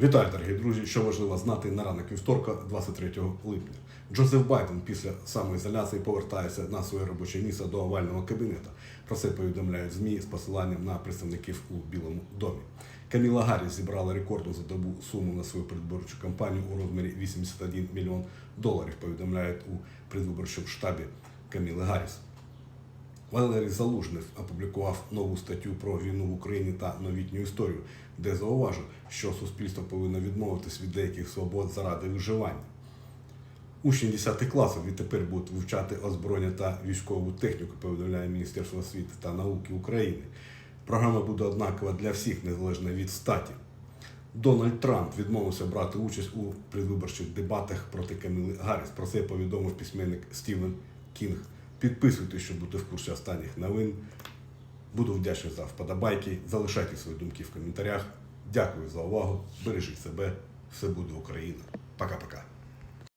Вітаю, дорогі друзі! Що важливо знати на ранок вівторка, 23 липня. Джозеф Байден після самоізоляції повертається на своє робоче місце до овального кабінету. Про це повідомляють ЗМІ з посиланням на представників у Білому домі. Каміла Гарріс зібрала рекордну за добу суму на свою передвиборчу кампанію у розмірі 81 мільйон доларів. Повідомляють у предвиборчому штабі Каміли Гарріс. Валерій Залужний опублікував нову статтю про війну в Україні та новітню історію, де зауважив, що суспільство повинно відмовитись від деяких свобод заради виживання. Учні 10 класів відтепер будуть вивчати озброєння та військову техніку, повідомляє Міністерство освіти та науки України. Програма буде однакова для всіх, незалежно від статі. Дональд Трамп відмовився брати участь у предвиборчих дебатах проти Каміли Гарріс. Про це повідомив письменник Стівен Кінг. Підписуйтесь, щоб бути в курсі останніх новин. Буду вдячний за вподобайки. Залишайте свої думки в коментарях. Дякую за увагу. Бережіть себе. Все буде Україна. Пока-пока.